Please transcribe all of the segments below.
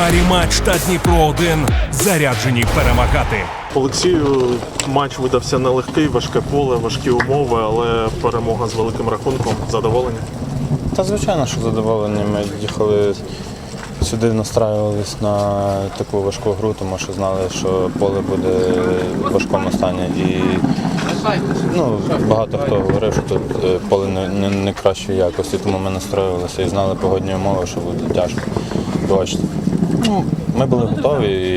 парі матч та Дніпро 1 заряджені перемагати. Олексію матч видався нелегкий, важке поле, важкі умови, але перемога з великим рахунком. Задоволення. Та звичайно, що задоволені. Ми їхали сюди, настраювались на таку важку гру, тому що знали, що поле буде в важкому стані. І ну, багато хто говорив, що тут е, поле не, не, не кращої якості, тому ми настроювалися і знали погодні умови, що буде тяжко. Бачите. Ну, ми були готові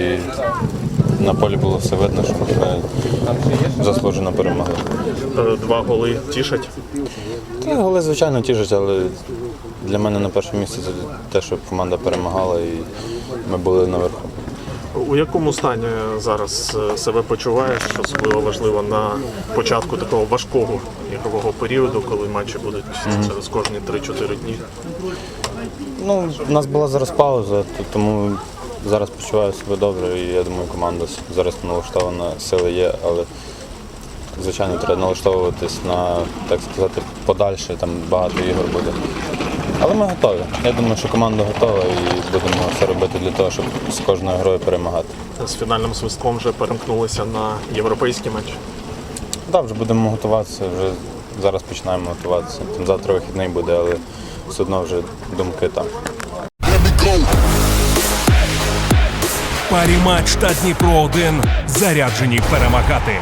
і на полі було все видно, що ми заслужено перемогли. Е, Два голи тішать. Та голи, звичайно, тішать, але для мене на першому місці це те, щоб команда перемагала і ми були наверху. У якому стані зараз е, себе почуваєш? Особливо важливо на початку такого важкого ігрового періоду, коли матчі будуть через кожні 3-4 дні. Ну, у нас була зараз пауза, тому зараз почуваю себе добре і я думаю, команда зараз налаштована, сили є, але звичайно треба налаштовуватись на, так сказати, подальше, там багато ігор буде. Але ми готові. Я думаю, що команда готова і будемо все робити для того, щоб з кожною грою перемагати. З фінальним свистком вже перемкнулися на європейський матч. Так, вже будемо готуватися, вже зараз починаємо готуватися. Там завтра вихідний буде, але все одно вже думки там. Парі матч та Дніпро 1 заряджені перемагати.